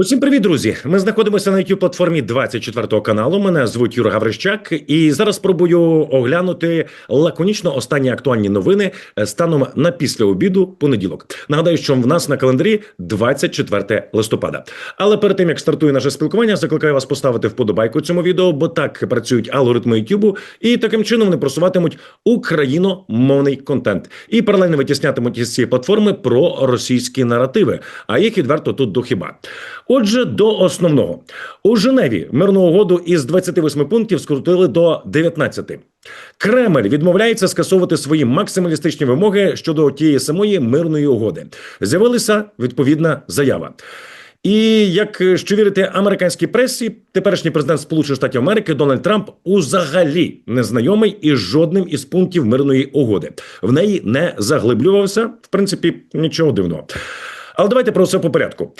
Усім привіт, друзі! Ми знаходимося на youtube платформі 24 каналу. Мене звуть Юра Гаврищак, і зараз спробую оглянути лаконічно останні актуальні новини е, станом на після обіду понеділок. Нагадаю, що в нас на календарі 24 листопада. Але перед тим як стартує наше спілкування, закликаю вас поставити вподобайку цьому відео, бо так працюють алгоритми YouTube, і таким чином вони просуватимуть україномовний контент і паралельно витіснятимуть із цієї платформи про російські наративи. А їх відверто тут до хіба. Отже, до основного у Женеві мирну угоду із 28 пунктів скрутили до 19. Кремль відмовляється скасовувати свої максималістичні вимоги щодо тієї самої мирної угоди. З'явилася відповідна заява. І як е, що вірити американській пресі, теперішній президент Сполучених Штатів Америки Дональд Трамп узагалі не знайомий із жодним із пунктів мирної угоди. В неї не заглиблювався. В принципі, нічого дивного. Але давайте про все по порядку.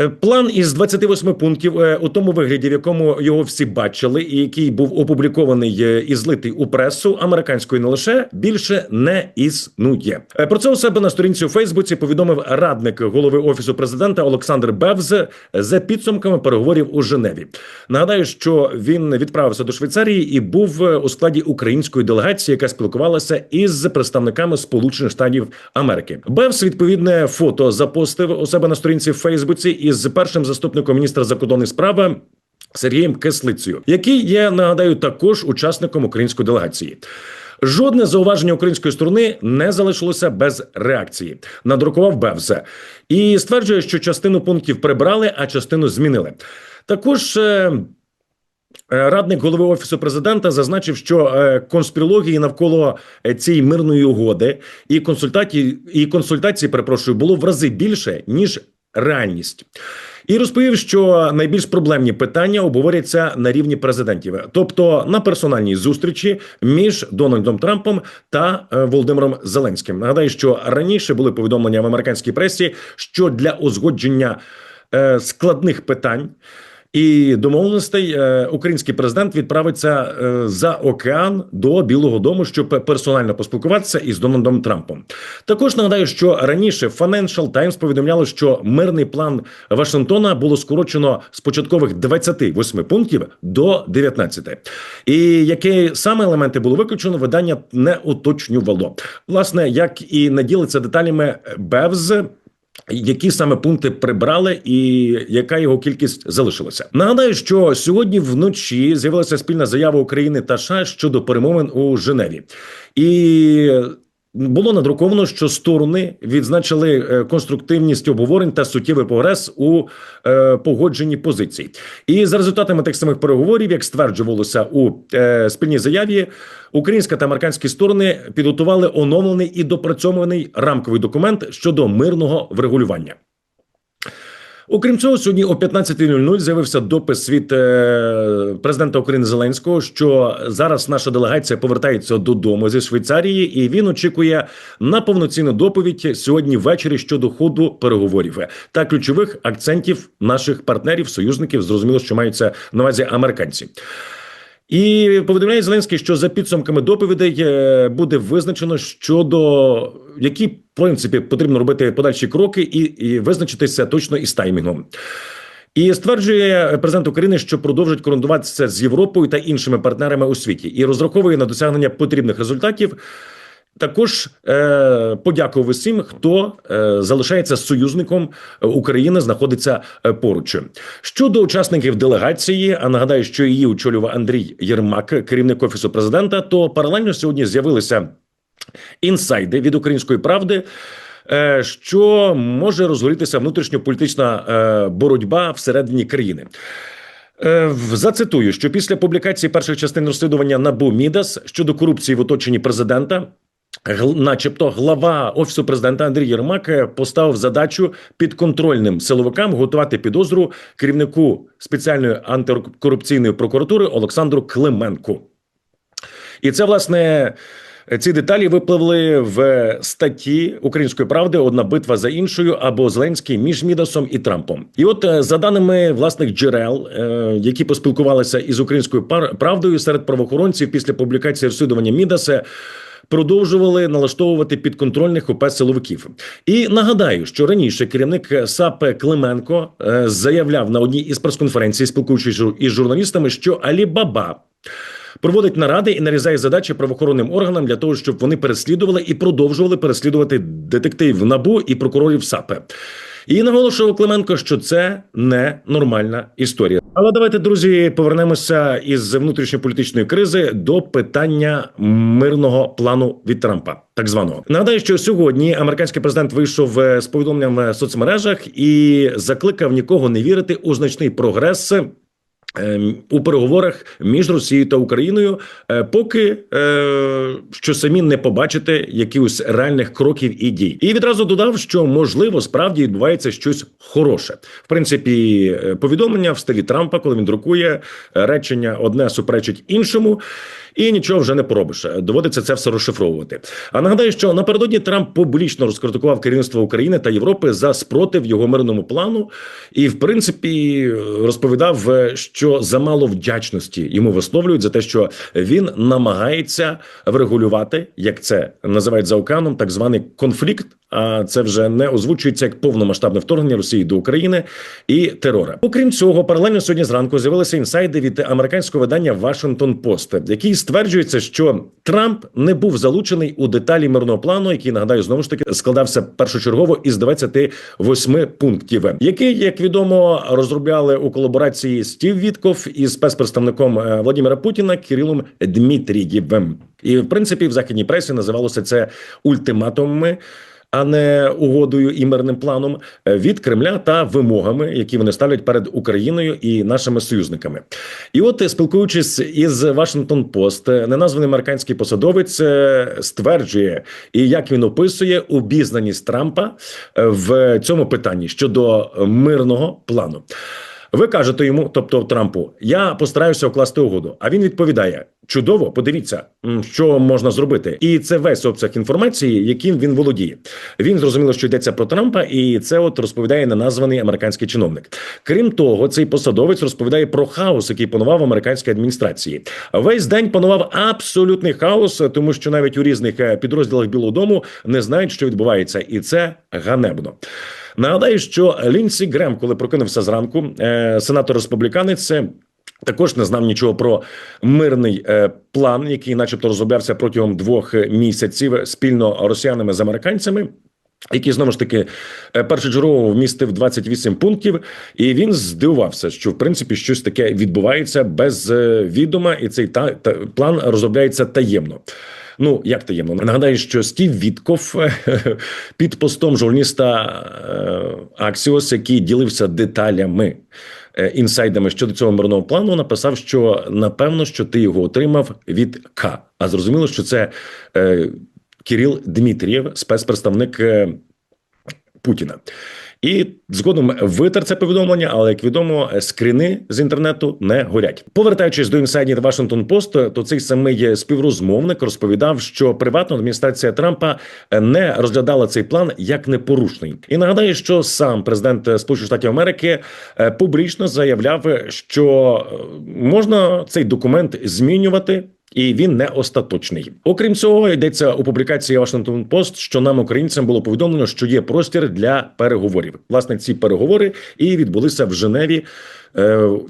Е, План із 28 пунктів е, у тому вигляді, в якому його всі бачили, і який був опублікований е, і злитий у пресу американської не лише більше не існує. Про це у себе на сторінці у Фейсбуці повідомив радник голови офісу президента Олександр Бевз за підсумками переговорів у Женеві. Нагадаю, що він відправився до Швейцарії і був у складі української делегації, яка спілкувалася із представниками Сполучених Штатів Америки. Бевс відповідне фото запостив у себе на сторінці в Фейсбуці із першим заступником міністра закордонних справ. Сергієм Кислицею, який є, нагадаю, також учасником української делегації. Жодне зауваження української сторони не залишилося без реакції. Надрукував Бевзе і стверджує, що частину пунктів прибрали, а частину змінили. Також. е, Е, Радник голови офісу президента зазначив, що е, конспірології навколо цієї мирної угоди і консультації, і консультації, перепрошую, було в рази більше ніж реальність. І розповів, що найбільш проблемні питання обговоряться на рівні президентів, тобто на персональній зустрічі між Дональдом Трампом та е, Володимиром Зеленським. Нагадаю, що раніше були повідомлення в американській пресі, що для узгодження е, складних питань. І домовленостей е, український президент відправиться е, за океан до Білого Дому, щоб персонально поспілкуватися із Дональдом Трампом. Також нагадаю, що раніше Financial Times повідомляло, що мирний план Вашингтона було скорочено з початкових 28 пунктів до 19. І які саме елементи було виключено, видання не уточнювало. Власне, як і не ділиться деталями Бевз. Які саме пункти прибрали, і яка його кількість залишилася? Нагадаю, що сьогодні вночі з'явилася спільна заява України та США щодо перемовин у Женеві, і було надруковано, що сторони відзначили е, конструктивність обговорень та суттєвий прогрес у е, погодженні позицій. І за результатами тих самих переговорів, як стверджувалося у е, спільній заяві, українська та американські сторони підготували оновлений і допрацьований рамковий документ щодо мирного врегулювання. Окрім цього, сьогодні о 15.00 з'явився допис від е, президента України Зеленського, що зараз наша делегація повертається додому зі Швейцарії, і він очікує на повноцінну доповідь сьогодні ввечері щодо ходу переговорів та ключових акцентів наших партнерів, союзників. Зрозуміло, що маються на увазі американці. І повідомляє Зеленський, що за підсумками доповідей е, буде визначено щодо які принципі потрібно робити подальші кроки і, і визначитися точно із таймінгом. І стверджує президент України, що продовжить координуватися з Європою та іншими партнерами у світі, і розраховує на досягнення потрібних результатів. Також е, подякував усім, хто е, залишається союзником України, знаходиться е, поруч. Щодо учасників делегації, а нагадаю, що її очолював Андрій Єрмак, керівник офісу президента. То паралельно сьогодні з'явилися інсайди від української правди. е, Що може розгорітися внутрішньополітична е, боротьба всередині країни? Е, Зацитую, що після публікації перших частин розслідування НАБУ Мідас щодо корупції в оточенні президента. Начебто глава офісу президента Андрій Єрмак е, поставив задачу підконтрольним силовикам готувати підозру керівнику спеціальної антикорупційної прокуратури Олександру Клименку. І це власне. Ці деталі випливли в статті Української правди Одна битва за іншою або Зеленський між Мідасом і Трампом. І от е, за даними власних джерел, е, які поспілкувалися із українською правдою серед правоохоронців після публікації розслідування Мідаса. Продовжували налаштовувати підконтрольних ОП силовиків. І нагадаю, що раніше керівник САП Клименко е, заявляв на одній із прес-конференцій, спілкуючись із журналістами, що Алібаба проводить наради і нарізає задачі правоохоронним органам для того, щоб вони переслідували і продовжували переслідувати детективів НАБУ і прокурорів САП. І наголошував Клименко, що це не нормальна історія. Але давайте, друзі, повернемося із внутрішньополітичної кризи до питання мирного плану від Трампа, так званого. Нагадаю, що сьогодні американський президент вийшов з повідомленням в соцмережах і закликав нікого не вірити у значний прогрес. Ем, У переговорах між Росією та Україною, е, поки е, що самі не побачите якихось реальних кроків і дій, і відразу додав, що можливо справді відбувається щось хороше. В принципі, е, повідомлення в стилі Трампа, коли він друкує речення, одне суперечить іншому. І нічого вже не поробиш. Доводиться це все розшифровувати. А нагадаю, що напередодні Трамп публічно розкритикував керівництво України та Європи за спротив його мирному плану, і в принципі розповідав, е, що замало вдячності йому висловлюють за те, що він намагається врегулювати, як це називають за океаном, так званий конфлікт. А це вже не озвучується як повномасштабне вторгнення Росії до України і терора. Окрім цього, паралельно сьогодні зранку з'явилися інсайди від американського видання Washington Post, який стверджується, що Трамп не був залучений у деталі мирного плану, який нагадаю знову ж таки складався першочергово із 28 пунктів, який, як відомо, розробляли у колаборації Стів Вітков із спецпредставником е, Владимира Путіна Кирилом Дмитрієвим. І в принципі в західній пресі називалося це ультиматумами. А не угодою і мирним планом е, від Кремля та вимогами, які вони ставлять перед Україною і нашими союзниками. І от, е, спілкуючись із Washington Post, е, неназваний американський посадовець стверджує, і як він описує обізнаність Трампа в цьому питанні щодо мирного плану. Ви кажете йому, тобто Трампу, я постараюся укласти угоду. А він відповідає: чудово, подивіться, що можна зробити, і це весь обсяг інформації, яким він володіє. Він зрозуміло, що йдеться про Трампа, і це от розповідає неназваний американський чиновник. Крім того, цей посадовець розповідає про хаос, який панував в американській адміністрації. Весь день панував абсолютний хаос, тому що навіть у різних е, підрозділах Білого Дому не знають, що відбувається, і це ганебно. Нагадаю, що Лінсі Грем, коли прокинувся зранку, е, сенатор республіканець. е, Також не знав нічого про мирний е, план, який, начебто, розроблявся протягом двох місяців спільно росіянами з американцями. Який знову ж таки е, першочергово вмістив 28 пунктів, і він здивувався, що в принципі щось таке відбувається без відома, і цей та, та план розробляється таємно. Ну як таємно нагадаю, що Стів Вітков е, під постом журналіста е, Аксіос, який ділився деталями. е, Інсайдами щодо цього мирного плану написав, що напевно, що ти його отримав від К. А зрозуміло, що це е, Кирил Дмитрієв, спецпредставник е, Путіна. І згодом витер це повідомлення, але як відомо, скріни з інтернету не горять. Повертаючись до інсайдів Washington Post, то цей самий співрозмовник розповідав, що приватна адміністрація Трампа не розглядала цей план як непорушний. І нагадаю, що сам президент Сполучених Штатів Америки е, публічно заявляв, що е, можна цей документ змінювати. І він не остаточний. Окрім цього, йдеться у публікації Washington Post, що нам, українцям, було повідомлено, що є простір для переговорів. Власне, ці переговори і відбулися в Женеві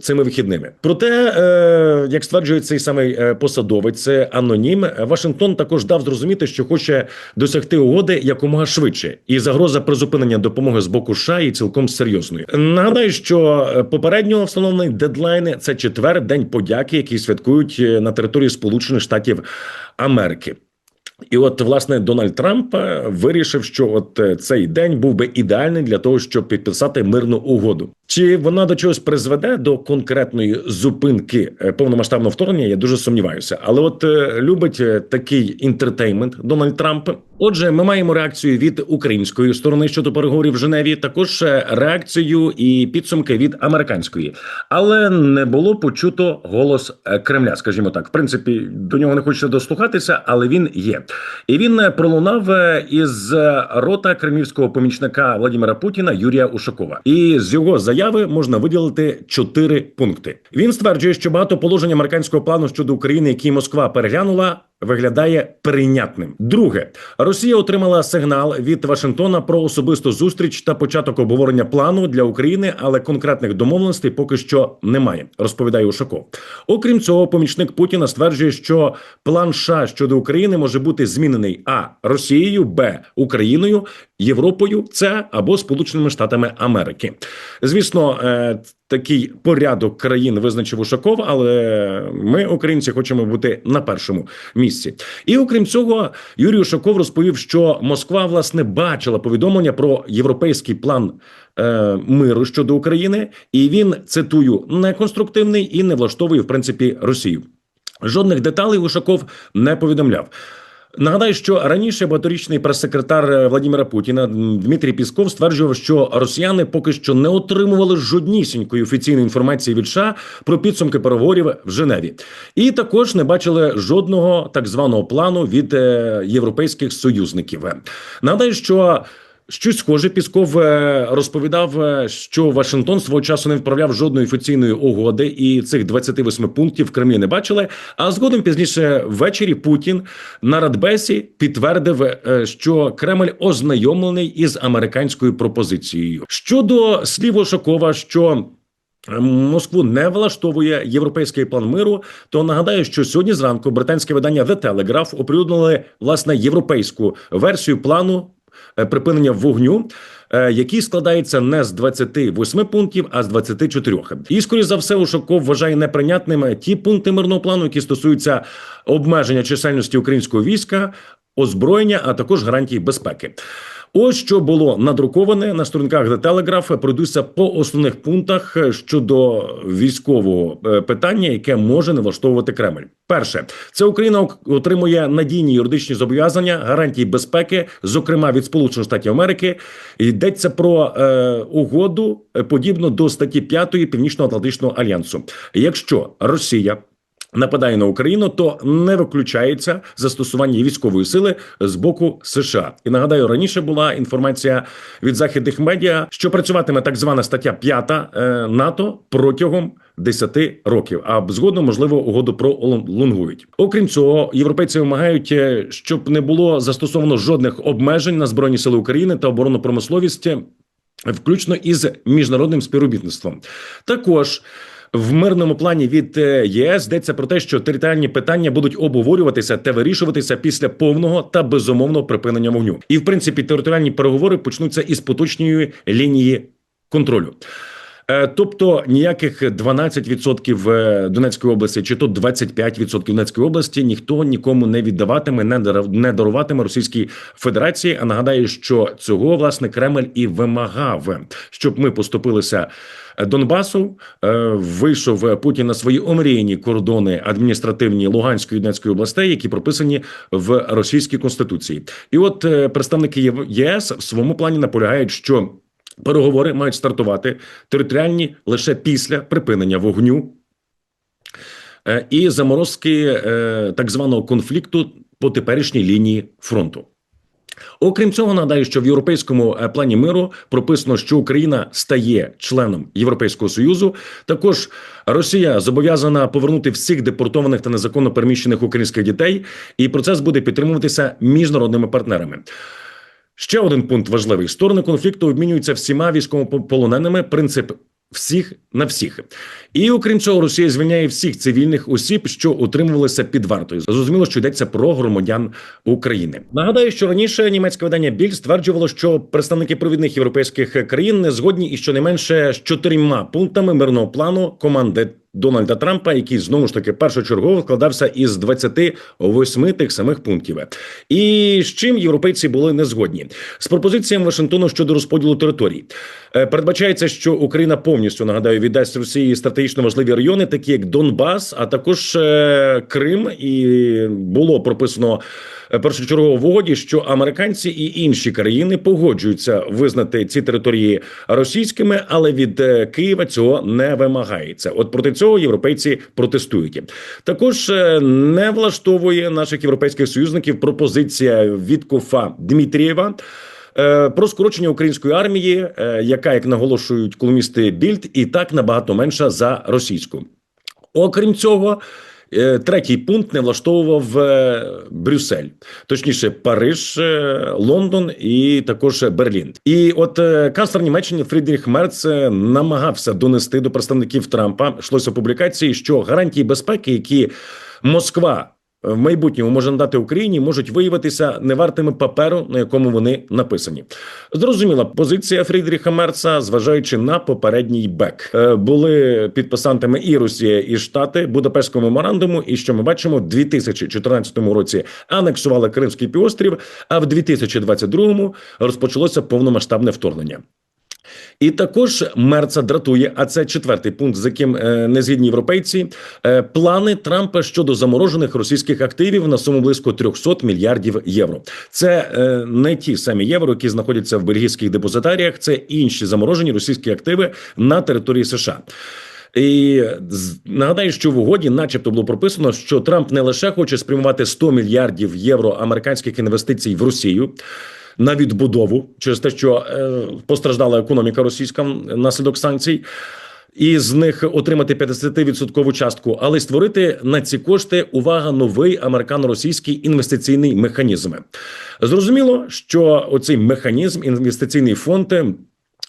цими вихідними. Проте, е, як стверджує цей самий е, посадовець е, анонім, Вашингтон також дав зрозуміти, що хоче досягти угоди якомога швидше, і загроза призупинення допомоги з боку США є цілком серйозною. Нагадаю, що е, попередньо встановлений дедлайн це четвер, день подяки, який святкують е, на території Сполучених Штатів Америки. І от власне Дональд Трамп е, вирішив, що от е, цей день був би ідеальний для того, щоб підписати мирну угоду. Чи вона до чогось призведе до конкретної зупинки е, повномасштабного вторгнення? Я дуже сумніваюся. Але от е, любить е, такий інтертеймент Дональд Трамп. Отже, ми маємо реакцію від української сторони щодо переговорів в Женеві. Також реакцію і підсумки від американської, але не було почуто голос Кремля. Скажімо так, в принципі, до нього не хочеться дослухатися, але він є. І він пролунав із рота кремлівського помічника Владимира Путіна Юрія Ушакова. І з його заяви можна виділити чотири пункти. Він стверджує, що багато положень американського плану щодо України, які Москва переглянула. Виглядає прийнятним. Друге, Росія отримала сигнал від Вашингтона про особисту зустріч та початок обговорення плану для України, але конкретних домовленостей поки що немає. Розповідає Ушаков. Окрім цього, помічник Путіна стверджує, що план США щодо України може бути змінений а Росією, б Україною, Європою, С або Сполученими Штатами Америки. Звісно, е, такий порядок країн визначив Ушаков, але ми, українці, хочемо бути на першому місці. І окрім цього, Юрій Ушаков розповів, що Москва власне бачила повідомлення про європейський план е, миру щодо України, і він цитую неконструктивний і не влаштовує в принципі Росію. Жодних деталей Ушаков не повідомляв. Нагадаю, що раніше багаторічний прес-секретар е, Владимира Путіна Дмитрій Пісков стверджував, що росіяни поки що не отримували жоднісінької офіційної інформації від США про підсумки переговорів в Женеві, і також не бачили жодного так званого плану від е, європейських союзників. Нагадаю, що Щось схоже, Пісков е, розповідав, е, що Вашингтон свого часу не відправляв жодної офіційної угоди, і цих 28 пунктів в Кремлі не бачили. А згодом пізніше ввечері Путін на радбесі підтвердив, е, що Кремль ознайомлений із американською пропозицією щодо слів Ошакова, що Москву не влаштовує європейський план миру. То нагадаю, що сьогодні зранку британське видання The Telegraph оприлюднили власне європейську версію плану припинення вогню. е, Який складається не з 28 пунктів, а з 24. І скоріш за все, Ушаков вважає неприйнятними ті пункти мирного плану, які стосуються обмеження чисельності українського війська, озброєння, а також гарантій безпеки. Ось що було надруковане на сторінках The Telegraph. Пройдуся по основних пунктах е, щодо військового е, питання, яке може не влаштовувати Кремль. Перше, це Україна отримує надійні юридичні зобов'язання, гарантії безпеки, зокрема від Сполучених Штатів Америки. Йдеться про е, угоду е, подібно до статті 5 Північно-Атлантичного альянсу. Якщо Росія нападає на Україну, то не виключається застосування військової сили з боку США. І нагадаю, раніше була інформація від західних медіа, що працюватиме так звана стаття 5 е, НАТО протягом 10 років. А згодом можливо угоду про пролонгують. Окрім цього, європейці вимагають, е, щоб не було застосовано жодних обмежень на збройні сили України та оборонну промисловість, е, включно із міжнародним співробітництвом. Також в мирному плані від е, ЄС йдеться про те, що територіальні питання будуть обговорюватися та вирішуватися після повного та безумовного припинення вогню. І в принципі територіальні переговори почнуться із поточної лінії контролю. Е, Тобто ніяких 12% е, Донецької області чи то 25% Донецької області ніхто нікому не віддаватиме, не даруватиме Російській Федерації. А нагадаю, що цього власне Кремль і вимагав, щоб ми поступилися Донбасу. Е, Вийшов Путін на свої омріяні кордони адміністративні Луганської і Донецької областей, які прописані в російській конституції. І от представники ЄС в своєму плані наполягають, що переговори мають стартувати територіальні лише після припинення вогню е, і заморозки е, так званого конфлікту по теперішній лінії фронту. Окрім цього, нагадаю, що в європейському е, плані миру прописано, що Україна стає членом Європейського союзу. Також Росія зобов'язана повернути всіх депортованих та незаконно переміщених українських дітей, і процес буде підтримуватися міжнародними партнерами. Ще один пункт важливий: сторони конфлікту обмінюються всіма військовополоненими. Принцип всіх на всіх. І окрім цього, Росія звільняє всіх цивільних осіб, що утримувалися під вартою. Зрозуміло, що йдеться про громадян України. Нагадаю, що раніше німецьке видання Біль стверджувало, що представники провідних європейських країн не згодні і щонайменше з чотирма пунктами мирного плану команди. Дональда Трампа, який знову ж таки першочергово складався із 28 тих самих пунктів, і з чим європейці були не згодні? З пропозиціями Вашингтону щодо розподілу територій. Е, Передбачається, що Україна повністю нагадаю віддасть Росії стратегічно важливі райони, такі як Донбас, а також е, Крим, і було прописано першочергово в угоді, що американці і інші країни погоджуються визнати ці території російськими, але від е, Києва цього не вимагається. От проти цього європейці протестують. Також е, не влаштовує наших європейських союзників пропозиція від Кофа Дмитрієва. е, Про скорочення української армії, е, яка, як наголошують колумісти Більд, і так набагато менша за російську. Окрім цього, Е, Третій пункт не влаштовував е, Брюссель, точніше, Париж, е, Лондон і також Берлін. І от е, канцлер Німеччини Фрідріх Мерц е, намагався донести до представників Трампа йшлося публікації, що гарантії безпеки, які Москва в майбутньому може надати Україні, можуть виявитися невартими паперу, на якому вони написані. Зрозуміла позиція Фрідріха Мерца, зважаючи на попередній бек, Е, були підписантами і Росія, і Штати Будапештського меморандуму. І що ми бачимо, в 2014 році анексували Кримський півострів, а в 2022 розпочалося повномасштабне вторгнення. І також Мерца дратує, а це четвертий пункт, з яким е, не згідні європейці. е, плани Трампа щодо заморожених російських активів на суму близько 300 мільярдів євро. Це е, не ті самі євро, які знаходяться в бельгійських депозитаріях, це інші заморожені російські активи на території США. І нагадаю, що в угоді, начебто, було прописано, що Трамп не лише хоче спрямувати 100 мільярдів євро американських інвестицій в Росію. На відбудову через те, що е, постраждала економіка російська внаслідок санкцій, і з них отримати 50% частку, але створити на ці кошти увага новий американо-російський інвестиційний механізм. Зрозуміло, що оцей механізм інвестиційний фонд.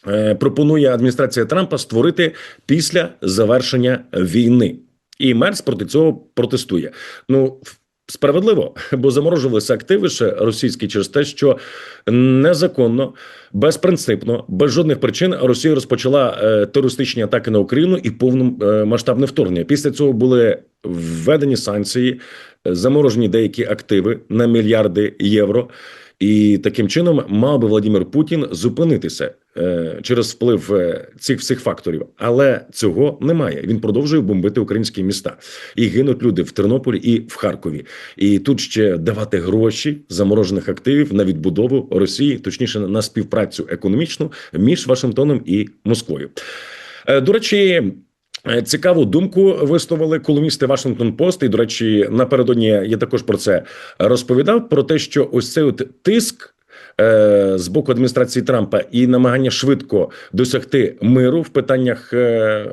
е, Пропонує адміністрація Трампа створити після завершення війни, і Мерс проти цього протестує. Ну справедливо, бо заморожувалися активи ще російські через те, що незаконно, безпринципно, без жодних причин Росія розпочала е, терористичні атаки на Україну і повномасштабне вторгнення. Після цього були введені санкції, е, заморожені деякі активи на мільярди євро. І таким чином мав би Владимир Путін зупинитися е, через вплив е, цих всіх факторів, але цього немає. Він продовжує бомбити українські міста і гинуть люди в Тернополі і в Харкові. І тут ще давати гроші заморожених активів на відбудову Росії, точніше на співпрацю економічну між Вашингтоном і Москвою. Е, До речі. Е, Цікаву думку висловили колумісти Вашингтон Пост. І, до речі, напередодні я також про це розповідав: про те, що ось цей от тиск е, з боку адміністрації Трампа і намагання швидко досягти миру в питаннях е,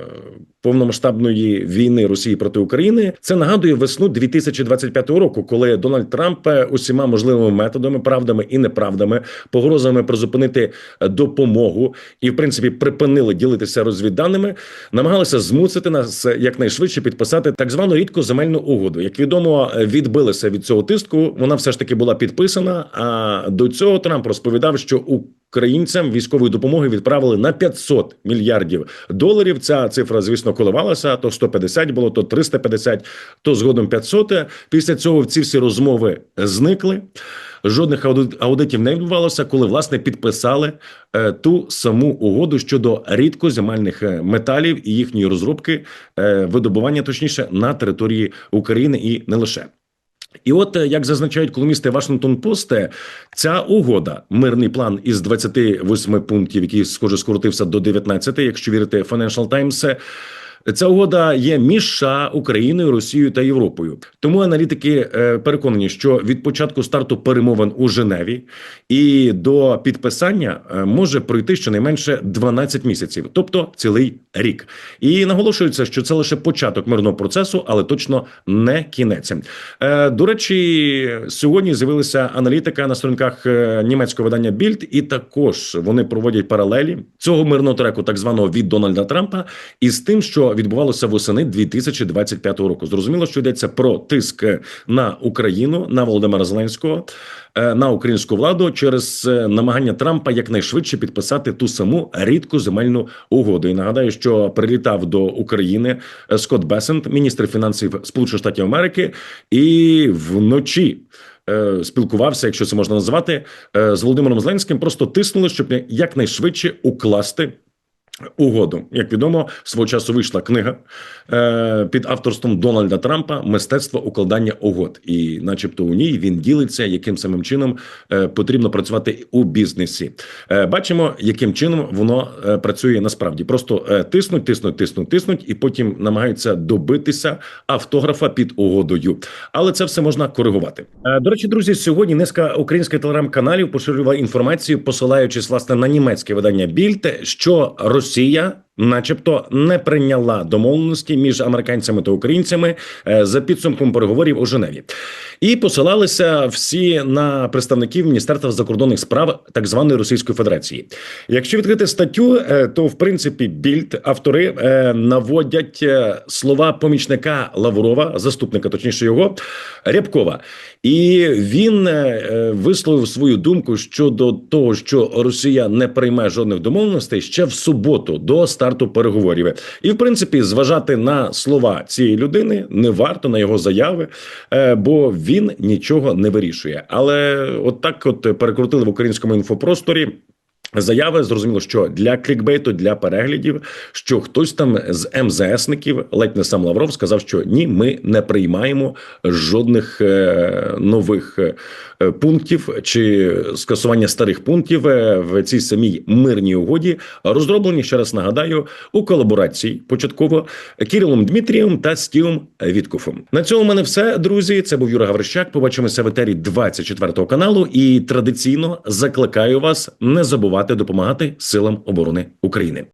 повномасштабної війни Росії проти України. Це нагадує весну 2025 року, коли Дональд Трамп е, усіма можливими методами, правдами і неправдами, погрозами призупинити е, допомогу і, в принципі, припинили ділитися розвідданими, намагалися змусити нас е, якнайшвидше підписати так звану рідкоземельну угоду. Як відомо, відбилися від цього тиску. Вона все ж таки була підписана. А до цього Трамп розповідав, що Українцям військової допомоги відправили на 500 мільярдів доларів. Ця цифра, звісно, коливалася. То 150 було, то 350, то згодом 500. Після цього ці всі розмови зникли. Жодних ауди- аудитів не відбувалося, коли власне підписали е, ту саму угоду щодо рідкоземельних е, металів і їхньої розробки, е, видобування, точніше, на території України і не лише. І от як зазначають колумністи Вашингтон Пост, е, ця угода, мирний план із 28 пунктів, який схоже скоротився до 19, якщо вірити Financial Times, Ця угода є між США, Україною, Росією та Європою. Тому аналітики е, переконані, що від початку старту перемовин у Женеві і до підписання е, може пройти щонайменше 12 місяців, тобто цілий рік. І наголошується, що це лише початок мирного процесу, але точно не кінець. Е, До речі, сьогодні з'явилася аналітика на сторінках німецького видання Більд, і також вони проводять паралелі цього мирного треку, так званого від Дональда Трампа, із тим, що відбувалося восени 2025 року. Зрозуміло, що йдеться про тиск на Україну, на Володимира Зеленського, е, на українську владу через е, намагання Трампа якнайшвидше підписати ту саму рідку земельну угоду. І нагадаю, що прилітав до України е, Скотт Бесент, міністр фінансів Сполучених Штатів Америки, і вночі. Спілкувався, якщо це можна назвати, з Володимиром Зеленським. Просто тиснули, щоб якнайшвидше укласти угоду. Як відомо, свого часу вийшла книга е, під авторством Дональда Трампа Мистецтво укладання угод, і, начебто, у ній він ділиться, яким самим чином е, потрібно працювати у бізнесі. Е, бачимо, яким чином воно е, працює насправді. Просто е, тиснуть, тиснуть, тиснуть, тиснуть, і потім намагаються добитися автографа під угодою. Але це все можна коригувати. До речі, друзі, сьогодні низка українських телеграм-каналів поширювала інформацію, посилаючись власне на німецьке видання Більд, що Росія silla начебто, не прийняла домовленості між американцями та українцями е, за підсумком переговорів у Женеві, і посилалися всі на представників Міністерства закордонних справ так званої Російської Федерації. Якщо відкрити статтю, е, то в принципі більд автори е, наводять слова помічника Лаврова, заступника, точніше його Рябкова, і він висловив свою думку щодо того, що Росія не прийме жодних домовленостей ще в суботу до старту переговорів. І в принципі, зважати на слова цієї людини не варто на його заяви, е, бо він нічого не вирішує. Але от от перекрутили в українському інфопросторі. Заяви зрозуміло, що для клікбейту, для переглядів, що хтось там з МЗСників, ледь не сам Лавров, сказав, що ні, ми не приймаємо жодних е, нових е, пунктів чи скасування старих пунктів е, в цій самій мирній угоді, розроблені ще раз нагадаю у колаборації початково Кирилом Дмитрієм та Стівом Віткофом. На цьому в мене все, друзі. Це був Юра Гаврищак. Побачимося в етері 24 каналу. І традиційно закликаю вас не забувати допомагати силам оборони України.